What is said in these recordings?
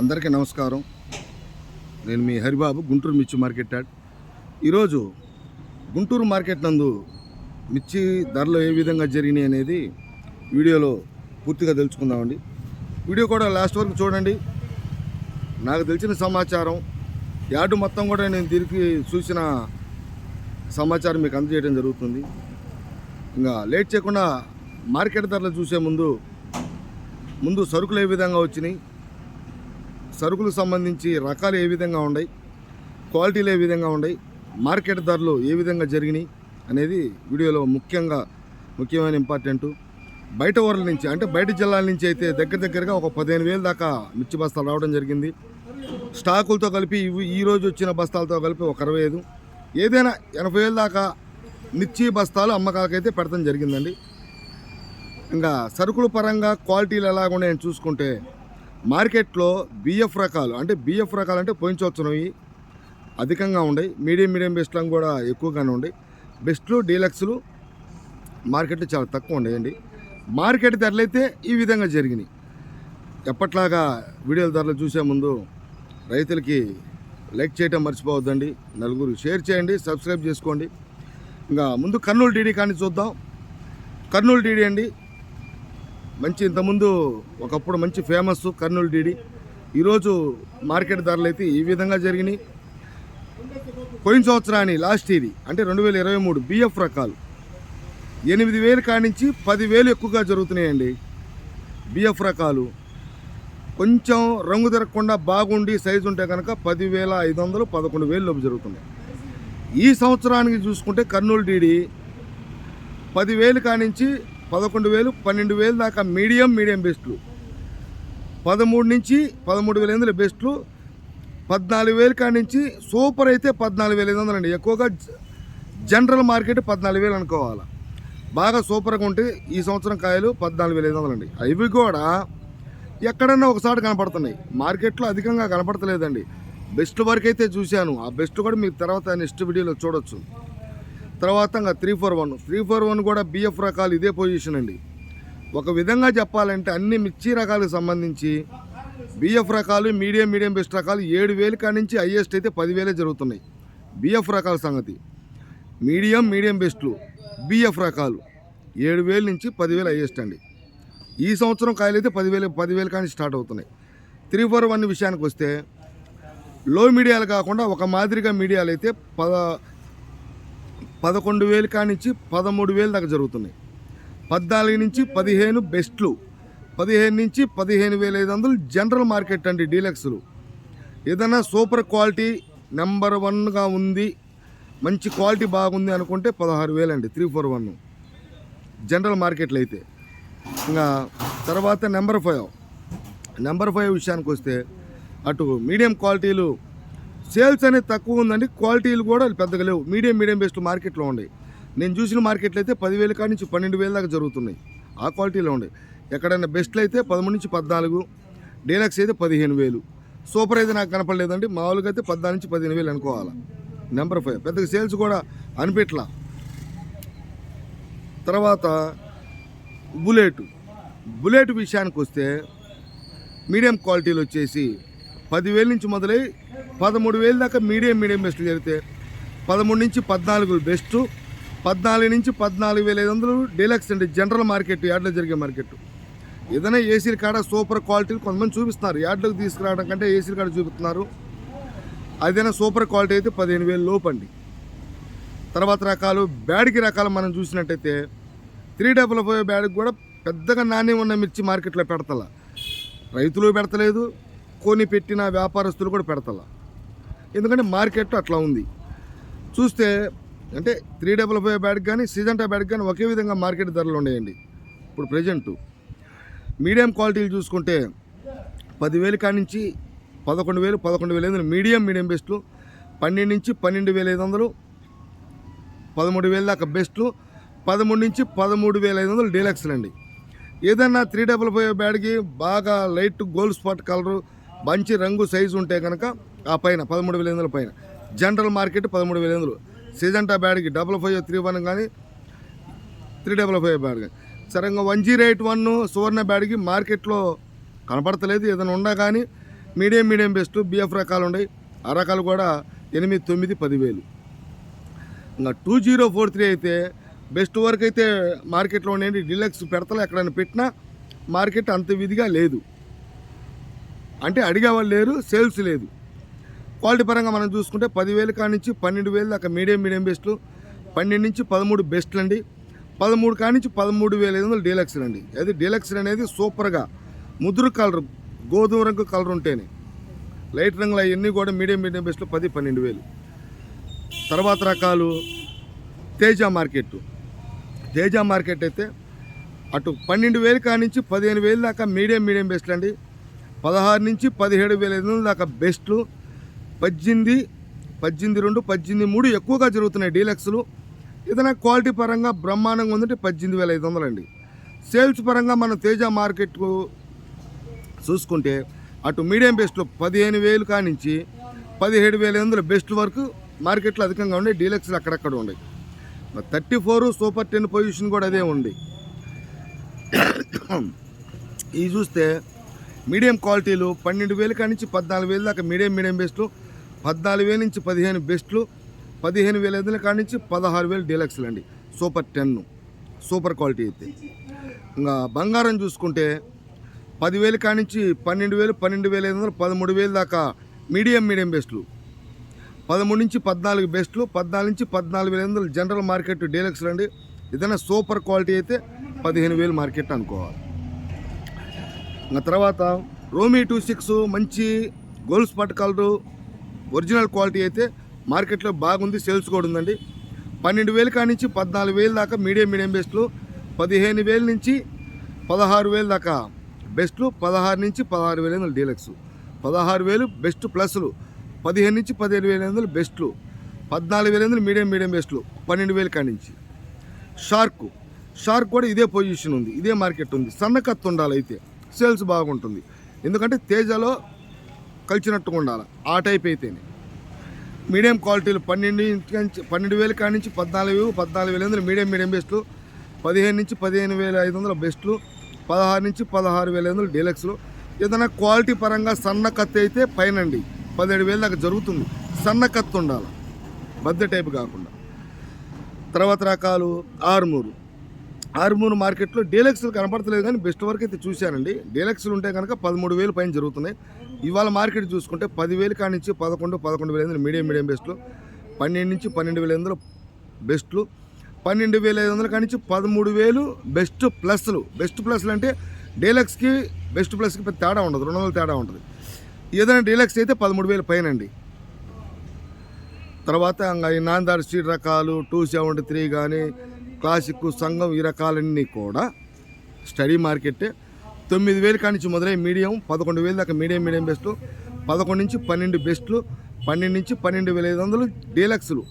అందరికీ నమస్కారం. నేను మీ హరిబాబు గుంటూరు మిర్చి మార్కెట్ యాడ్. ఈరోజు గుంటూరు మార్కెట్ నందు మిర్చి ధరలు ఏ విధంగా జరిగినాయి అనేది వీడియోలో పూర్తిగా తెలుసుకుందామండి. వీడియో కూడా లాస్ట్ వరకు చూడండి. నాకు తెలిసిన సమాచారం యార్డు మొత్తం కూడా నేను తిరిగి చూసిన సమాచారం మీకు అందజేయడం జరుగుతుంది. ఇంకా లేట్ చేయకుండా మార్కెట్ ధరలు చూసే ముందు ముందు సరుకులు ఏ విధంగా వచ్చినాయి సరుకులకు సంబంధించి రకాలు ఏ విధంగా ఉన్నాయి క్వాలిటీలు ఏ విధంగా ఉన్నాయి మార్కెట్ ధరలు ఏ విధంగా జరిగినాయి? అనేది వీడియోలో ముఖ్యంగా ముఖ్యమైన ఇంపార్టెంట్. బయట ఊర్ల నుంచి అంటే బయట జిల్లాల నుంచి అయితే దగ్గర దగ్గరగా ఒక పదిహేను వేలు దాకా మిర్చి బస్తాలు రావడం జరిగింది. స్టాకులతో కలిపి ఇవి ఈ రోజు వచ్చిన బస్తాలతో కలిపి ఒక అరవై ఐదు. ఏదైనా ఎనభై వేలు దాకా మిర్చి బస్తాలు అమ్మకాలకైతే పెడతాం జరిగిందండి. ఇంకా సరుకుల పరంగా క్వాలిటీలు ఎలాగున్నాయని చూసుకుంటే మార్కెట్లో బిఎఫ్ రకాలు అంటే బిఎఫ్ రకాలు అంటే పోయిన అధికంగా ఉన్నాయి మీడియం మీడియం బెస్ట్లు కూడా ఎక్కువగానే ఉన్నాయి బెస్ట్లు డీలక్స్లు మార్కెట్లో చాలా తక్కువ ఉన్నాయండి మార్కెట్ ధరలు అయితే ఈ విధంగా జరిగినాయి. ఎప్పట్లాగా వీడియోల ధరలు చూసే ముందు రైతులకి లైక్ చేయటం మర్చిపోవద్దండి. నలుగురు షేర్ చేయండి సబ్స్క్రైబ్ చేసుకోండి. ఇంకా ముందు కర్నూలు డీడీ కానీ చూద్దాం. కర్నూలు డీడీ అండి మంచి ఇంతకుముందు ఒకప్పుడు మంచి ఫేమస్ కర్నూలు డీడీ ఈరోజు మార్కెట్ ధరలు అయితే ఈ విధంగా జరిగినాయి. పోయిన సంవత్సరాన్ని లాస్ట్ ఇది అంటే రెండు వేల ఇరవై మూడు బిఎఫ్ రకాలు. ఎనిమిది వేలు కానించి పదివేలు ఎక్కువగా జరుగుతున్నాయండి బిఎఫ్ రకాలు. కొంచెం రంగు తిరగకుండా బాగుండి సైజు ఉంటే కనుక పదివేల ఐదు వందలు పదకొండు వేలు లోపు జరుగుతున్నాయి. ఈ సంవత్సరానికి చూసుకుంటే కర్నూలు డీడీ పదివేలు కానించి పదకొండు వేలు పన్నెండు వేలు దాకా మీడియం మీడియం బెస్ట్లు. పదమూడు నుంచి పదమూడు వేల ఎనిమిది బెస్ట్లు. పద్నాలుగు వేలు నుంచి సూపర్ అయితే పద్నాలుగు వేల ఐదు వందలు అండి. ఎక్కువగా జనరల్ మార్కెట్ పద్నాలుగు వేలు అనుకోవాలి. బాగా సూపర్గా ఉంటే ఈ సంవత్సరం కాయలు పద్నాలుగు వేల ఐదు వందలు అండి. అవి కూడా ఎక్కడన్నా ఒకసారి కనపడుతున్నాయి. మార్కెట్లో అధికంగా కనపడతలేదండి. బెస్ట్ వరకు అయితే చూశాను. ఆ బెస్ట్ కూడా మీకు తర్వాత నెక్స్ట్ వీడియోలో చూడొచ్చు. తర్వాత ఇంకా three four one three four one కూడా బిఎఫ్ రకాలు ఇదే పొజిషన్ అండి. ఒక విధంగా చెప్పాలంటే అన్ని మిర్చి రకాలకు సంబంధించి బిఎఫ్ రకాలు మీడియం మీడియం బెస్ట్ రకాలు ఏడు వేలు కాడి నుంచి హైయెస్ట్ అయితే పదివేలే జరుగుతున్నాయి. బిఎఫ్ రకాల సంగతి. మీడియం మీడియం బెస్ట్లు బిఎఫ్ రకాలు ఏడు వేలు నుంచి పదివేలు హైయెస్ట్ అండి. ఈ సంవత్సరం కాయలు అయితే పదివేలు పదివేలు కానీ స్టార్ట్ అవుతున్నాయి. త్రీ ఫోర్ వన్ విషయానికి వస్తే లో మీడియాలు కాకుండా ఒక మాదిరిగా మీడియాలు అయితే పద పదకొండు వేలు కానించి పదమూడు వేలు దాకా జరుగుతున్నాయి. పద్నాలుగు నుంచి పదిహేను బెస్ట్లు. పదిహేను నుంచి పదిహేను వేల ఐదు వందలు జనరల్ మార్కెట్ అండి డీలక్స్లు. ఏదైనా సూపర్ క్వాలిటీ నెంబర్ వన్గా ఉంది మంచి క్వాలిటీ బాగుంది అనుకుంటే పదహారు వేలు అండి త్రీ ఫోర్ వన్. జనరల్ మార్కెట్లు అయితే. ఇంకా తర్వాత నెంబర్ ఫైవ్. నెంబర్ ఫైవ్ విషయానికి వస్తే అటు మీడియం క్వాలిటీలు సేల్స్ అనేది తక్కువ ఉందండి క్వాలిటీలు కూడా పెద్దగా లేవు. మీడియం మీడియం బెస్ట్ మార్కెట్లో ఉన్నాయి. నేను చూసిన మార్కెట్లో అయితే పదివేల కాడి నుంచి పన్నెండు వేల దాకా జరుగుతున్నాయి. ఆ క్వాలిటీలో ఉన్నాయి. ఎక్కడైనా బెస్ట్లు అయితే పదమూడు నుంచి పద్నాలుగు డీలక్స్ అయితే పదిహేను వేలు. సూపర్ అయితే నాకు కనపడలేదండి. మామూలుగా అయితే పద్నాలుగు నుంచి పదిహేను వేలు అనుకోవాలి. Number five. పెద్దగా సేల్స్ కూడా అనిపెట్లా తర్వాత బుల్లెట్. బుల్లెట్ విషయానికి వస్తే మీడియం క్వాలిటీలు వచ్చేసి పదివేల నుంచి మొదలై పదమూడు వేలు దాకా మీడియం మీడియం బెస్ట్ జరిగితే పదమూడు నుంచి పద్నాలుగు బెస్ట్ పద్నాలుగు నుంచి పద్నాలుగు వేల ఐదు వందలు డీలక్స్ అండి జనరల్ మార్కెట్ యార్డ్లో జరిగే మార్కెట్. ఏదైనా ఏసీల కాడ సూపర్ క్వాలిటీలు కొంతమంది చూపిస్తున్నారు. యార్డ్లోకి తీసుకురావడం కంటే ఏసీల కాడ చూపిస్తున్నారు. అదైనా సూపర్ క్వాలిటీ అయితే పదిహేను వేలు లోపండి తర్వాత రకాలు బ్యాడ్కి రకాలు మనం చూసినట్టయితే త్రీ డబుల్ ఫైవ్ బ్యాడ్కి కూడా పెద్దగా నాణ్యం ఉన్న మిర్చి మార్కెట్లో పెడతల. రైతులు పెడతలేదు కొని పెట్టిన వ్యాపారస్తులు కూడా పెడతలా. ఎందుకంటే మార్కెట్ అట్లా ఉంది. చూస్తే అంటే త్రీ డబల్ ఫైవ్ బ్యాట్కి కానీ సిజంటా బ్యాట్కి కానీ ఒకే విధంగా మార్కెట్ ధరలు ఉన్నాయండి ఇప్పుడు ప్రజెంట్ మీడియం క్వాలిటీలు చూసుకుంటే పదివేలు కాడి నుంచి పదకొండు వేలు పదకొండు వేల ఐదు వందలు మీడియం మీడియం బెస్ట్లు పన్నెండు నుంచి పన్నెండు వేల ఐదు వందలు. పదమూడు వేల దాకా బెస్ట్లు పదమూడు నుంచి పదమూడు వేల ఐదు వందలు డీలక్స్లు అండి ఏదన్నా త్రీ డబల్ ఫైవ్ బ్యాడ్కి బాగా లైట్ గోల్డ్ స్పాట్ కలరు మంచి రంగు సైజు ఉంటే కనుక ఆ పైన పదమూడు వేల ఐదు పైన. జనరల్ మార్కెట్ పదమూడు వేల ఐదు సిజంటా బ్యాడ్కి డబల్ ఫైవ్ త్రీ వన్ కానీ త్రీ డబల్ ఫైవ్ బ్యాడ్ కానీ. సరే ఇంకా one zero eight one Suvarna బ్యాడ్కి మార్కెట్లో కనపడతలేదు. ఏదైనా ఉన్నా కానీ మీడియం మీడియం బెస్ట్ బిఎఫ్ రకాలు ఉన్నాయి. ఆ రకాలు కూడా ఎనిమిది తొమ్మిది పదివేలు. ఇంకా టూ జీరో ఫోర్ త్రీ అయితే బెస్ట్ వరకు అయితే మార్కెట్లో ఉండండి. డీలక్స్ పెడతలు ఎక్కడైనా పెట్టినా మార్కెట్ అంత విధిగా లేదు. అంటే అడిగేవాళ్ళు లేరు సేల్స్ లేదు. క్వాలిటీ పరంగా మనం చూసుకుంటే పదివేలు కాడి నుంచి పన్నెండు వేలు దాకా మీడియం మీడియం బెస్ట్లు. పన్నెండు నుంచి పదమూడు బెస్ట్లు అండి. పదమూడు కాడి నుంచి పదమూడు వేల ఐదు వందలు డీలక్స్ అండి. అది డీలక్స్ అనేది సూపర్గా ముదురు కలర్ గోధుమ రంగు కలర్ ఉంటేనే. లైట్ రంగులు అవన్నీ కూడా మీడియం మీడియం బెస్ట్లు పది పన్నెండు వేలు. తర్వాత రకాలు తేజ మార్కెట్ తేజ మార్కెట్ అయితే అటు పన్నెండు వేలు కాడి నుంచి పదిహేను వేలు దాకా మీడియం మీడియం బెస్ట్లు అండి. పదహారు నుంచి పదిహేడు వేల ఐదు వందల దాకా బెస్ట్లు. పద్దెనిమిది పద్దెనిమిది రెండు పద్దెనిమిది మూడు ఎక్కువగా జరుగుతున్నాయి డీలక్స్లు. ఏదైనా క్వాలిటీ పరంగా బ్రహ్మాండంగా ఉందంటే పద్దెనిమిది వేల ఐదు వందలు అండి సేల్స్ పరంగా మనం తేజ మార్కెట్కు చూసుకుంటే అటు మీడియం బెస్ట్లో పదిహేను వేలు కానించి పదిహేడు వేల ఐదు వందల బెస్ట్ వరకు మార్కెట్లో అధికంగా ఉండే డీలక్స్లు అక్కడక్కడ ఉన్నాయి thirty four super ten position కూడా అదే ఉంది. ఇది చూస్తే మీడియం క్వాలిటీలు పన్నెండు వేలు కానించి పద్నాలుగు వేలు దాకా మీడియం మీడియం బెస్ట్లు పద్నాలుగు వేల నుంచి పదిహేను బెస్ట్లు పదిహేను వేల ఐదుల కాడి నుంచి పదహారు వేలు డీలక్స్లు అండి సూపర్ టెన్ సూపర్ క్వాలిటీ అయితే. ఇంకా బంగారం చూసుకుంటే పదివేలు కాడి నుంచి పన్నెండు వేలు పన్నెండు వేల ఐదు వందలు పదమూడు వేలు దాకా మీడియం మీడియం బెస్ట్లు. పదమూడు నుంచి పద్నాలుగు బెస్ట్లు పద్నాలుగు నుంచి పద్నాలుగు వేల ఐదు వందలు జనరల్ మార్కెట్ డీలక్స్లు అండి ఏదైనా సూపర్ క్వాలిటీ అయితే పదిహేను వేలు మార్కెట్ అనుకోవాలి. ఇంకా తర్వాత రోమీ టూ సిక్స్ మంచి గోల్స్ పట్ కలరు ఒరిజినల్ క్వాలిటీ అయితే మార్కెట్లో బాగుంది సేల్స్ కూడా ఉందండి. పన్నెండు వేలు కానించి నుంచి పద్నాలుగు వేలు దాకా మీడియం మీడియం బెస్ట్లు. పదిహేను వేలు నుంచి పదహారు వేలు దాకా బెస్ట్లు పదహారు నుంచి పదహారు వేల వందలు డీలక్స్. పదహారు వేలు బెస్ట్ ప్లస్లు. పదిహేను నుంచి పదిహేను వేల వందలు బెస్ట్లు. పద్నాలుగు వేల ఎనిమిది మీడియం మీడియం బెస్ట్లు. పన్నెండు వేలు కానించి నుంచి. షార్క్. షార్క్ కూడా ఇదే పొజిషన్ ఉంది ఇదే మార్కెట్ ఉంది. సన్నకత్తు ఉండాలి అయితే. సేల్స్ బాగుంటుంది. ఎందుకంటే తేజలో కలిసినట్టుగా ఉండాలి. ఆ టైప్ అయితేనే. మీడియం క్వాలిటీలు పన్నెండు నుంచి పన్నెండు వేలు కాడి నుంచి పద్నాలుగు పద్నాలుగు వేల వందలు మీడియం మీడియం బెస్ట్లు. పదిహేను నుంచి పదిహేను వేల ఐదు వందల బెస్ట్లు. పదహారు నుంచి పదహారు వేల ఐదు వందలు డీలక్స్లు. ఏదైనా క్వాలిటీ పరంగా సన్న కత్తి అయితే పైనండి. పదిహేడు వేల దాకా జరుగుతుంది. సన్న కత్తి ఉండాలి. బద్ద టైప్ కాకుండా. తర్వాత రకాలు ఆరుమూరు. ఆరుమూరు మార్కెట్లో డీలక్స్లు కనపడతలేదు కానీ బెస్ట్ వరకు అయితే చూశానండి. డీలక్స్లు ఉంటే కనుక పదమూడు వేలు పైన జరుగుతున్నాయి. ఇవాళ మార్కెట్ చూసుకుంటే పదివేలు కాడి నుంచి పదకొండు పదకొండు వేల ఐదు మీడియం మీడియం బెస్ట్లు. పన్నెండు నుంచి పన్నెండు వేల ఐదు బెస్ట్లు. పన్నెండు వేల ఐదు వందల కానించి నుంచి పదమూడు వేలు బెస్ట్ ప్లస్లు. బెస్ట్ ప్లస్లు అంటే డీలక్స్కి బెస్ట్ ప్లస్కి పెద్ద తేడా ఉండదు. రెండు వందల తేడా ఉంటుంది. ఏదైనా డీలక్స్ అయితే పదమూడు వేలు పైన అండి తర్వాత ఇంకా ఈ నాందార్ స్ట్రీట్ రకాలు టూ సెవెంటీ త్రీ కానీ క్లాసిక్ సంఘం ఈ రకాలన్నీ కూడా స్టడీ మార్కెట్టే. తొమ్మిది వేలు కానించి మొదలై మీడియం పదకొండు వేలు దాకా మీడియం మీడియం బెస్ట్లు పదకొండు నుంచి పన్నెండు బెస్ట్లు పన్నెండు నుంచి పన్నెండు వేల ఐదు వందలు డీలక్స్లు.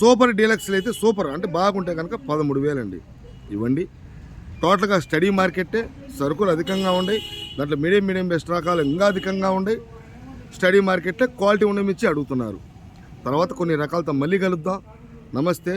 సూపర్ డీలక్స్లు అయితే సూపర్ అంటే బాగుంటాయి కనుక పదమూడు వేలండి. ఇవ్వండి. టోటల్గా స్టడీ మార్కెట్టే సరుకులు అధికంగా ఉన్నాయి దాంట్లో మీడియం మీడియం బెస్ట్ రకాలు ఇంకా అధికంగా ఉన్నాయి స్టడీ మార్కెట్లే క్వాలిటీ ఉండమిచ్చి అడుగుతున్నారు. తర్వాత కొన్ని రకాలతో మళ్ళీ కలుద్దాం. నమస్తే.